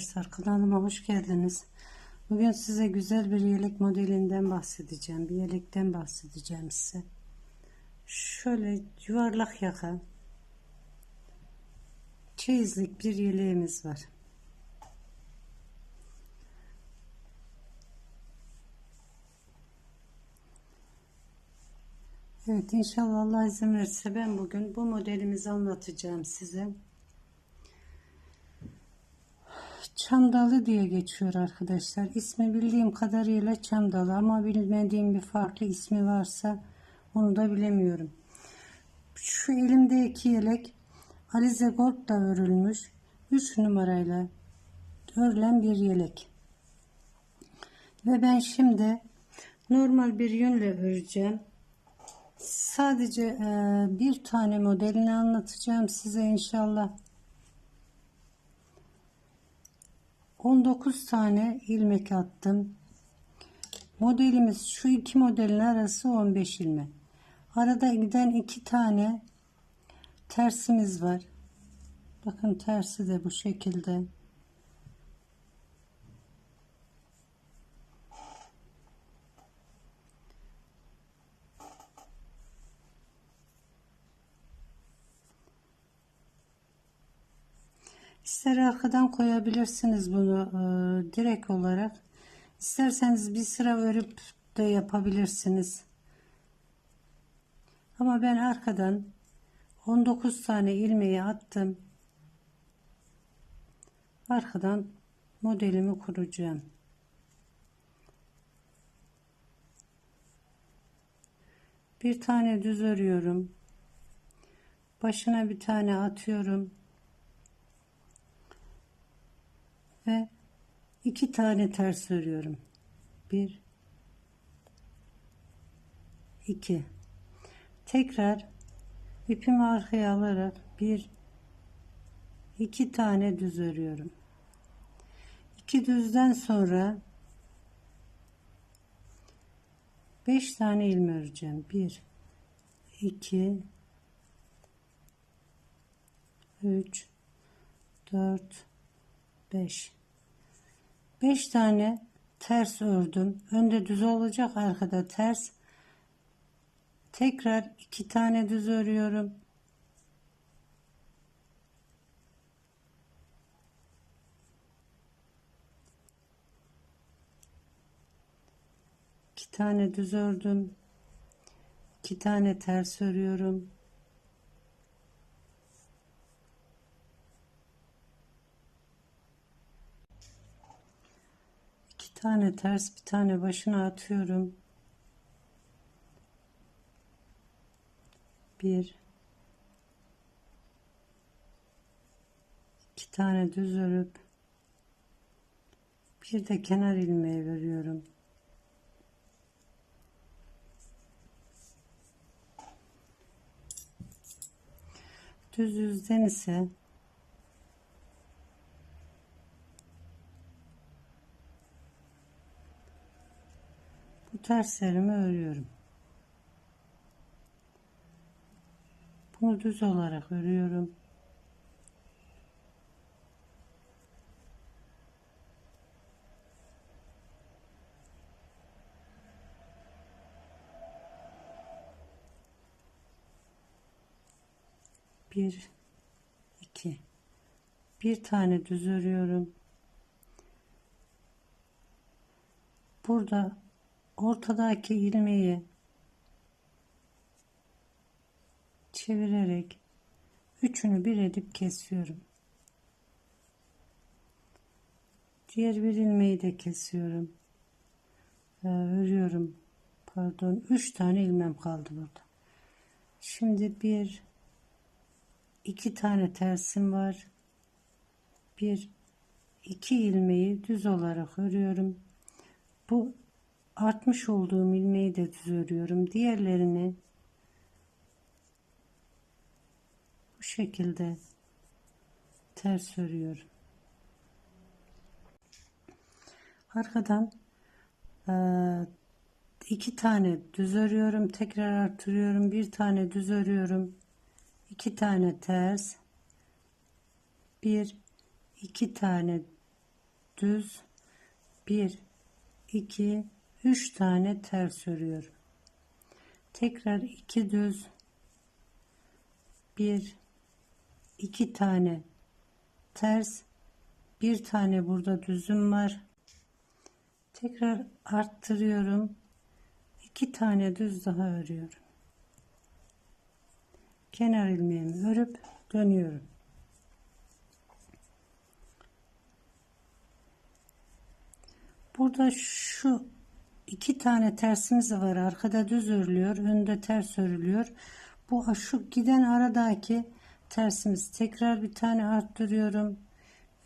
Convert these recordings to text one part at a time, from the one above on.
arkadaşlar kanalıma hoş geldiniz. Bugün size güzel bir yelek modelinden bahsedeceğim. Bir yelekten bahsedeceğim size. Şöyle yuvarlak yaka çeyizlik bir yeleğimiz var. Evet inşallah Allah izin verirse ben bugün bu modelimizi anlatacağım size. Çam dalı diye geçiyor arkadaşlar. İsmi bildiğim kadarıyla çam dalı ama bilmediğim bir farklı ismi varsa onu da bilemiyorum. Şu elimdeki yelek Alize Gold'la örülmüş 3 numarayla örülen bir yelek. Ve ben şimdi normal bir yünle öreceğim. Sadece e, bir tane modelini anlatacağım size inşallah. 19 tane ilmek attım. Modelimiz şu iki modelin arası 15 ilmek. Arada giden iki tane tersimiz var. Bakın tersi de bu şekilde. İster arkadan koyabilirsiniz bunu e, direkt olarak. İsterseniz bir sıra örüp de yapabilirsiniz. Ama ben arkadan 19 tane ilmeği attım. Arkadan modelimi kuracağım. Bir tane düz örüyorum. Başına bir tane atıyorum. Ve iki tane ters örüyorum. Bir, iki. Tekrar ipimi arkaya alarak bir, iki tane düz örüyorum. İki düzden sonra beş tane ilme öreceğim. Bir, iki, üç, dört, 5 5 tane ters ördüm. Önde düz olacak arkada ters. Tekrar 2 tane düz örüyorum. İki tane düz ördüm. İki tane ters örüyorum tane ters bir tane başına atıyorum. Bir iki tane düz örüp bir de kenar ilmeği veriyorum. Düz yüzden ise terslerimi örüyorum. Bunu düz olarak örüyorum. Bir, iki, bir tane düz örüyorum. Burada ortadaki ilmeği çevirerek üçünü bir edip kesiyorum. Diğer bir ilmeği de kesiyorum. Ee, örüyorum. Pardon. Üç tane ilmem kaldı burada. Şimdi bir iki tane tersim var. Bir iki ilmeği düz olarak örüyorum. Bu artmış olduğum ilmeği de düz örüyorum. Diğerlerini bu şekilde ters örüyorum. Arkadan e, iki tane düz örüyorum. Tekrar artırıyorum. Bir tane düz örüyorum. iki tane ters. Bir, iki tane düz 1 2 3 tane ters örüyorum. Tekrar 2 düz 1 2 tane ters bir tane burada düzüm var. Tekrar arttırıyorum. 2 tane düz daha örüyorum. Kenar ilmeğimi örüp dönüyorum. Burada şu iki tane tersimiz var. Arkada düz örülüyor. Önde ters örülüyor. Bu şu giden aradaki tersimiz. Tekrar bir tane arttırıyorum.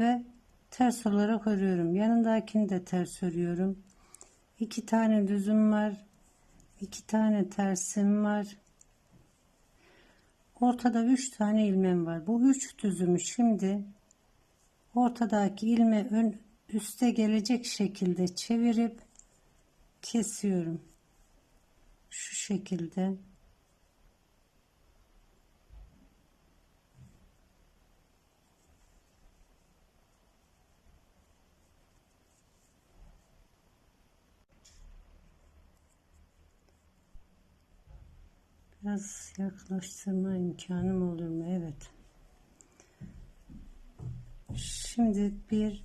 Ve ters olarak örüyorum. Yanındakini de ters örüyorum. iki tane düzüm var. iki tane tersim var. Ortada üç tane ilmem var. Bu üç düzümü şimdi ortadaki ilme ön üste gelecek şekilde çevirip kesiyorum. Şu şekilde. Biraz yaklaştırma imkanım olur mu? Evet. Şimdi bir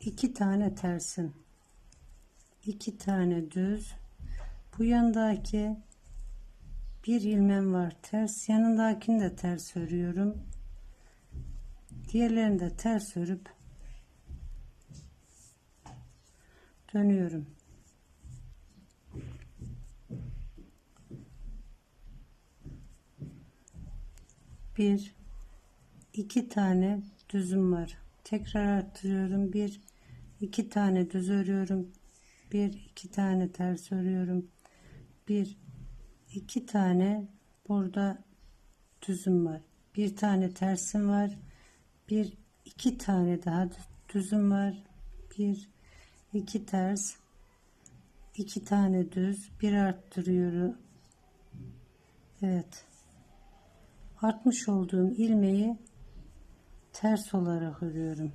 iki tane tersin iki tane düz. Bu yandaki bir ilmem var ters. Yanındakini de ters örüyorum. Diğerlerini de ters örüp dönüyorum. Bir iki tane düzüm var. Tekrar arttırıyorum. Bir iki tane düz örüyorum bir iki tane ters örüyorum. Bir iki tane burada düzüm var. Bir tane tersim var. Bir iki tane daha düzüm var. Bir iki ters. İki tane düz. Bir arttırıyorum. Evet. Artmış olduğum ilmeği ters olarak örüyorum.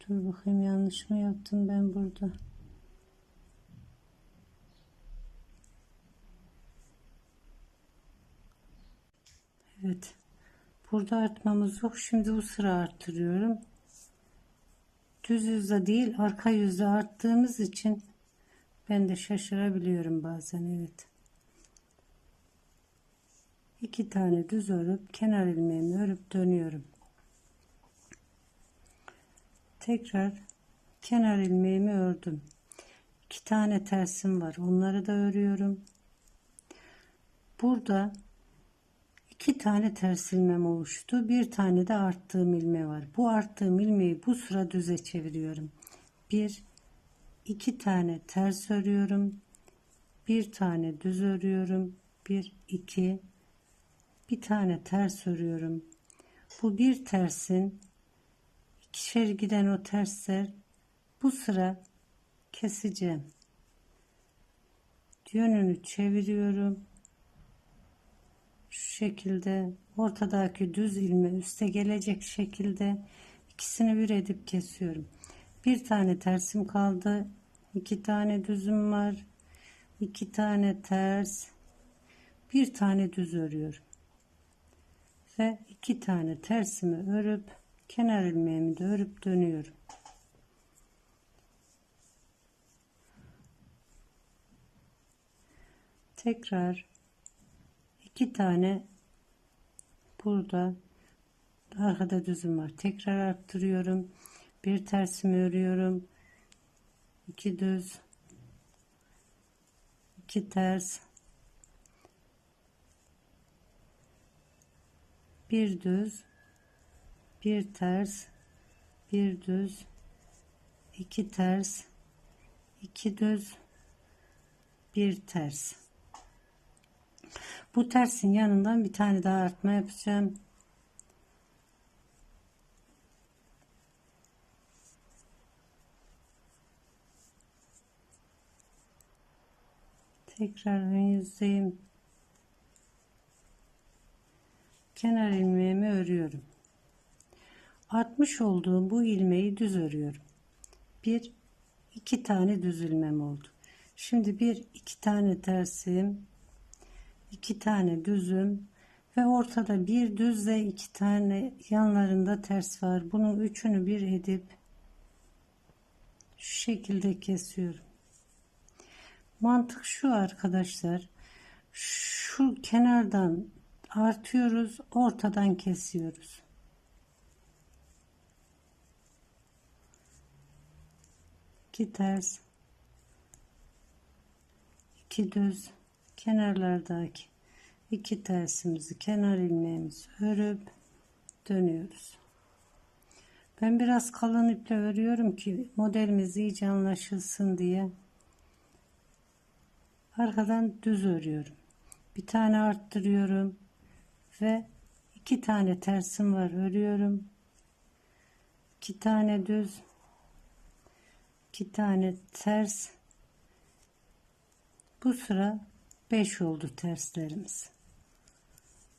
Dur bakayım yanlış mı yaptım ben burada Evet. Burada artmamız yok. Şimdi bu sıra arttırıyorum. Düz yüzde değil arka yüzde arttığımız için ben de şaşırabiliyorum bazen. Evet. İki tane düz örüp kenar ilmeğimi örüp dönüyorum. Tekrar kenar ilmeğimi ördüm. İki tane tersim var. Onları da örüyorum. Burada iki tane ters ilmem oluştu. Bir tane de arttığım ilme var. Bu arttığım ilmeği bu sıra düze çeviriyorum. Bir, iki tane ters örüyorum. Bir tane düz örüyorum. Bir, iki, bir tane ters örüyorum. Bu bir tersin ikişer giden o tersler bu sıra keseceğim. Yönünü çeviriyorum şu şekilde ortadaki düz ilme üste gelecek şekilde ikisini bir edip kesiyorum. Bir tane tersim kaldı. iki tane düzüm var. iki tane ters. Bir tane düz örüyorum. Ve iki tane tersimi örüp kenar ilmeğimi de örüp dönüyorum. Tekrar iki tane burada arkada düzüm var. Tekrar arttırıyorum. Bir tersimi örüyorum. İki düz. İki ters. Bir düz. Bir ters. Bir düz. İki ters. İki düz. Bir ters bu tersin yanından bir tane daha artma yapacağım. Tekrar ön yüzdeyim. Kenar ilmeğimi örüyorum. artmış olduğum bu ilmeği düz örüyorum. Bir, iki tane düz ilmem oldu. Şimdi bir, iki tane tersim, iki tane düzüm ve ortada bir düzle iki tane yanlarında ters var. Bunun üçünü bir edip şu şekilde kesiyorum. Mantık şu arkadaşlar. Şu kenardan artıyoruz, ortadan kesiyoruz. İki ters, iki düz, kenarlardaki iki tersimizi kenar ilmeğimizi örüp dönüyoruz. Ben biraz kalın iple örüyorum ki modelimiz iyice anlaşılsın diye. Arkadan düz örüyorum. Bir tane arttırıyorum ve iki tane tersim var örüyorum. İki tane düz, iki tane ters. Bu sıra 5 oldu terslerimiz.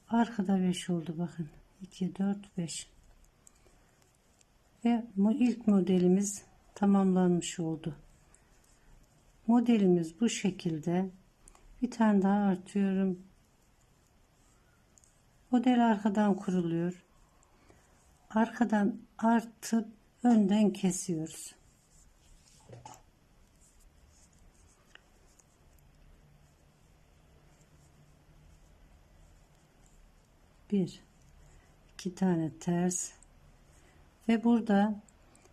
Arkada 5 oldu bakın. 2, 4, 5. Ve bu ilk modelimiz tamamlanmış oldu. Modelimiz bu şekilde. Bir tane daha artıyorum. Model arkadan kuruluyor. Arkadan artıp önden kesiyoruz. Bir, iki tane ters ve burada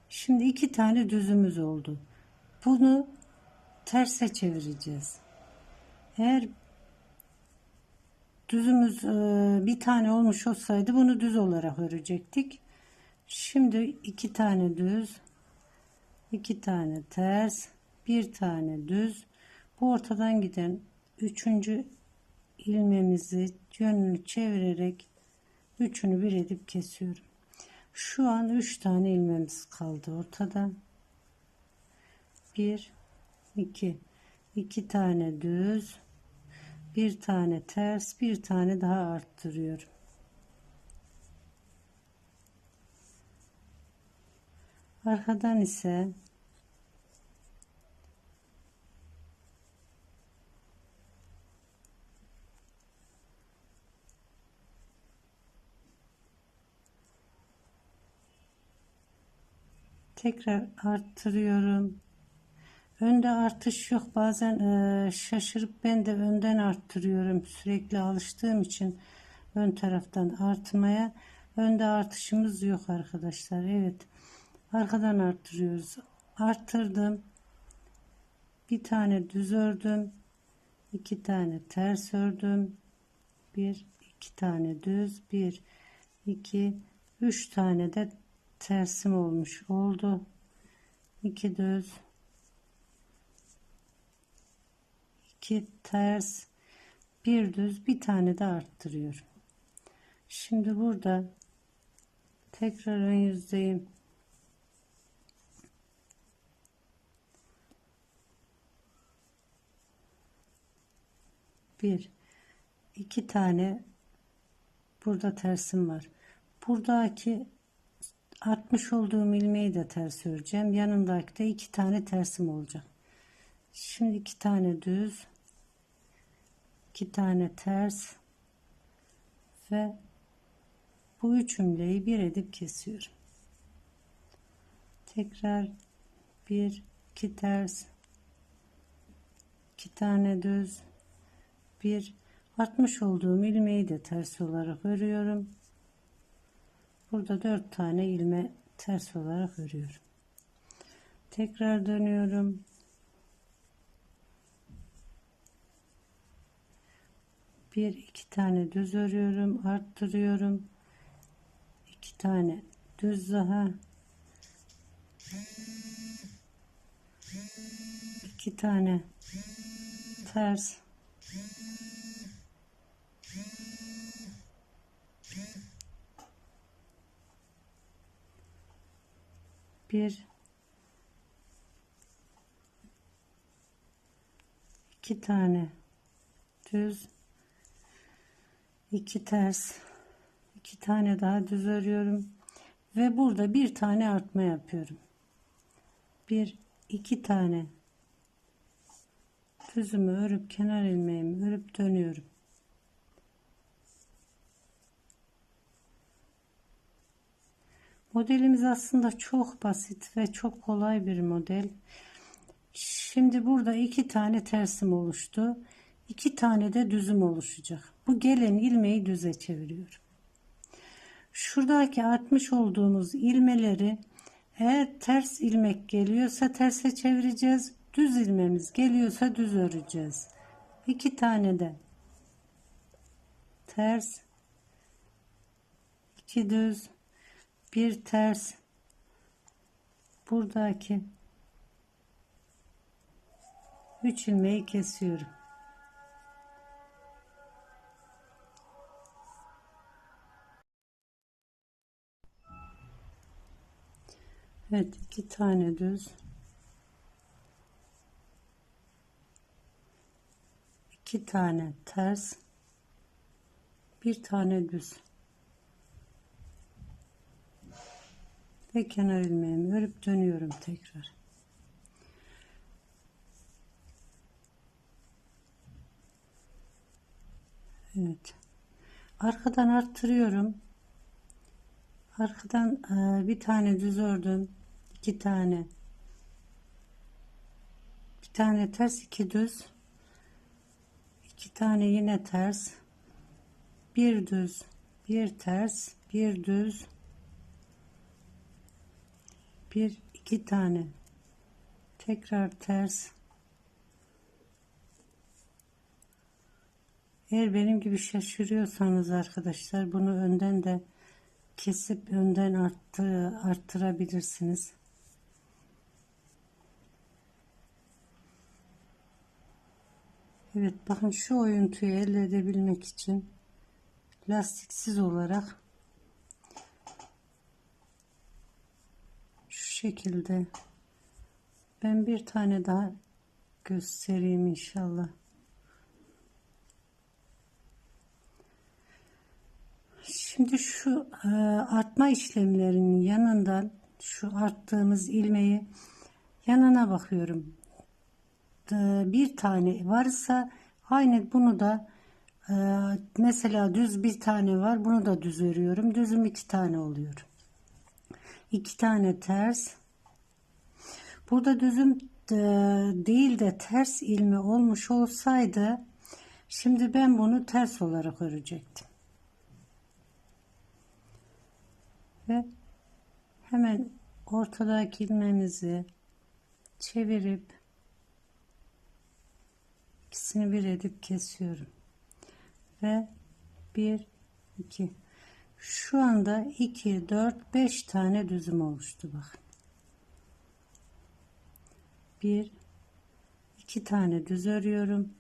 şimdi iki tane düzümüz oldu. Bunu terse çevireceğiz. Eğer düzümüz e, bir tane olmuş olsaydı bunu düz olarak örecektik. Şimdi iki tane düz, iki tane ters, bir tane düz. Bu ortadan giden üçüncü ilmeğimizi yönünü çevirerek üçünü bir edip kesiyorum. Şu an üç tane ilmemiz kaldı ortada. Bir, iki, iki tane düz, bir tane ters, bir tane daha arttırıyorum. Arkadan ise tekrar arttırıyorum. Önde artış yok. Bazen e, şaşırıp ben de önden arttırıyorum. Sürekli alıştığım için ön taraftan artmaya. Önde artışımız yok arkadaşlar. Evet. Arkadan arttırıyoruz. Arttırdım. Bir tane düz ördüm. iki tane ters ördüm. Bir, iki tane düz. Bir, iki, üç tane de tersim olmuş oldu. İki düz. 2 ters bir düz bir tane de arttırıyorum. Şimdi burada tekrar ön yüzdeyim. Bir, iki tane burada tersim var. Buradaki artmış olduğum ilmeği de ters öreceğim. Yanındaki de iki tane tersim olacak. Şimdi iki tane düz, iki tane ters ve bu üç cümleyi bir edip kesiyorum. Tekrar bir, iki ters, iki tane düz, bir artmış olduğum ilmeği de ters olarak örüyorum. Burada dört tane ilme ters olarak örüyorum. Tekrar dönüyorum. bir iki tane düz örüyorum arttırıyorum iki tane düz daha iki tane ters bir. İki tane. Düz. İki ters. İki tane daha düz örüyorum Ve burada bir tane artma yapıyorum. Bir, iki tane. Düzümü örüp kenar ilmeğimi örüp dönüyorum. Modelimiz aslında çok basit ve çok kolay bir model. Şimdi burada iki tane tersim oluştu. iki tane de düzüm oluşacak. Bu gelen ilmeği düze çeviriyorum. Şuradaki atmış olduğumuz ilmeleri eğer ters ilmek geliyorsa terse çevireceğiz. Düz ilmemiz geliyorsa düz öreceğiz. İki tane de ters iki düz bir ters. Buradaki 3 ilmeği kesiyorum. Evet iki tane düz. İki tane ters. Bir tane düz ve kenar ilmeğimi örüp dönüyorum tekrar. Evet. Arkadan arttırıyorum. Arkadan e, bir tane düz ördüm. İki tane. Bir tane ters iki düz. İki tane yine ters. Bir düz bir ters bir düz bir iki tane. Tekrar ters. Eğer benim gibi şaşırıyorsanız arkadaşlar bunu önden de kesip önden arttı, arttırabilirsiniz. Evet bakın şu oyuntuyu elde edebilmek için lastiksiz olarak şu şekilde ben bir tane daha göstereyim inşallah. Şimdi şu e, artma işlemlerinin yanından şu arttığımız ilmeği yanına bakıyorum. E, bir tane varsa aynı bunu da e, mesela düz bir tane var bunu da düz örüyorum. Düzüm iki tane oluyor. İki tane ters. Burada düzüm e, değil de ters ilmi olmuş olsaydı şimdi ben bunu ters olarak örecektim. Ve hemen ortadaki ilmemizi çevirip ikisini bir edip kesiyorum. Ve 1 2 şu anda 2 4 5 tane düzüm oluştu bak. 1 2 tane düz örüyorum.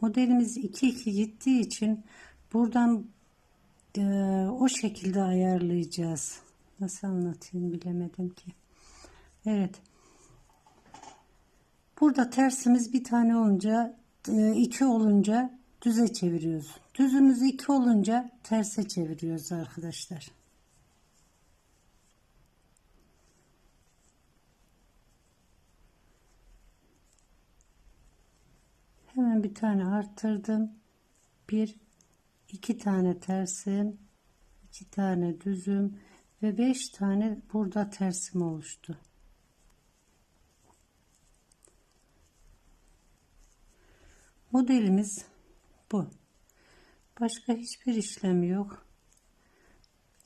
Modelimiz 2 2 gittiği için buradan e, o şekilde ayarlayacağız. Nasıl anlatayım bilemedim ki. Evet. Burada tersimiz bir tane olunca e, iki olunca düze çeviriyoruz. Düzümüz iki olunca terse çeviriyoruz arkadaşlar. Hemen bir tane arttırdım. Bir, iki tane tersim, iki tane düzüm ve beş tane burada tersim oluştu. Modelimiz bu. Başka hiçbir işlem yok.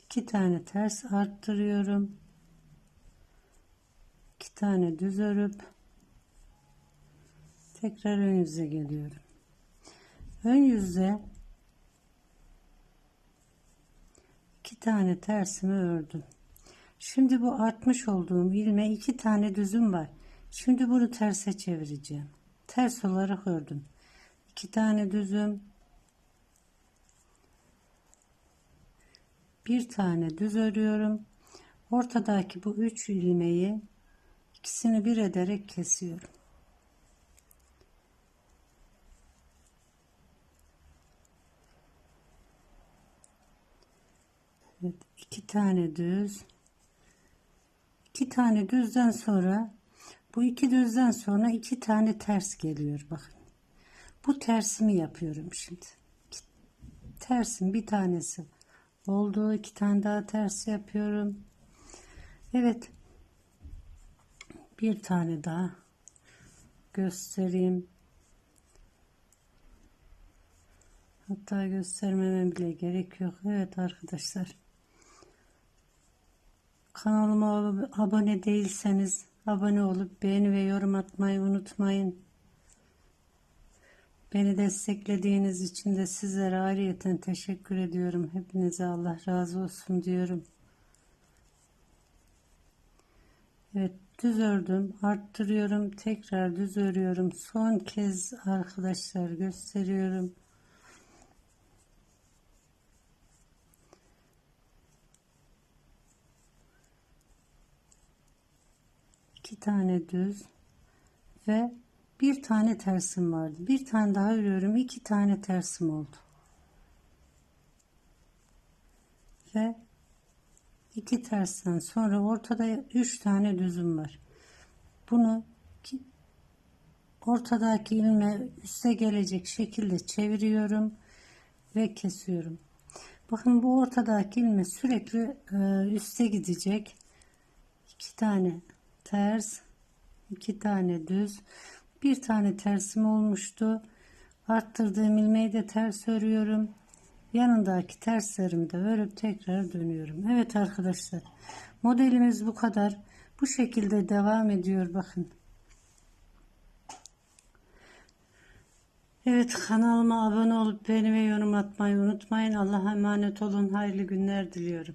İki tane ters arttırıyorum. İki tane düz örüp tekrar ön yüze geliyorum. Ön yüzde iki tane tersimi ördüm. Şimdi bu artmış olduğum ilme iki tane düzüm var. Şimdi bunu terse çevireceğim. Ters olarak ördüm. İki tane düzüm. Bir tane düz örüyorum. Ortadaki bu üç ilmeği ikisini bir ederek kesiyorum. Evet, iki tane düz. İki tane düzden sonra bu iki düzden sonra iki tane ters geliyor bakın. Bu tersimi yapıyorum şimdi. Tersim bir tanesi oldu. iki tane daha ters yapıyorum. Evet. Bir tane daha göstereyim. Hatta göstermeme bile gerek yok. Evet arkadaşlar. Kanalıma abone değilseniz abone olup beğeni ve yorum atmayı unutmayın. Beni desteklediğiniz için de sizlere ayrıyeten teşekkür ediyorum. Hepinize Allah razı olsun diyorum. Evet düz ördüm. Arttırıyorum. Tekrar düz örüyorum. Son kez arkadaşlar gösteriyorum. iki tane düz ve bir tane tersim vardı. Bir tane daha örüyorum. iki tane tersim oldu. Ve iki tersten sonra ortada üç tane düzüm var. Bunu ortadaki ilme üste gelecek şekilde çeviriyorum ve kesiyorum. Bakın bu ortadaki ilme sürekli e, üste gidecek. iki tane ters, iki tane düz, bir tane tersim olmuştu. Arttırdığım ilmeği de ters örüyorum. Yanındaki terslerimi de örüp tekrar dönüyorum. Evet arkadaşlar modelimiz bu kadar. Bu şekilde devam ediyor bakın. Evet kanalıma abone olup beğeni ve yorum atmayı unutmayın. Allah'a emanet olun. Hayırlı günler diliyorum.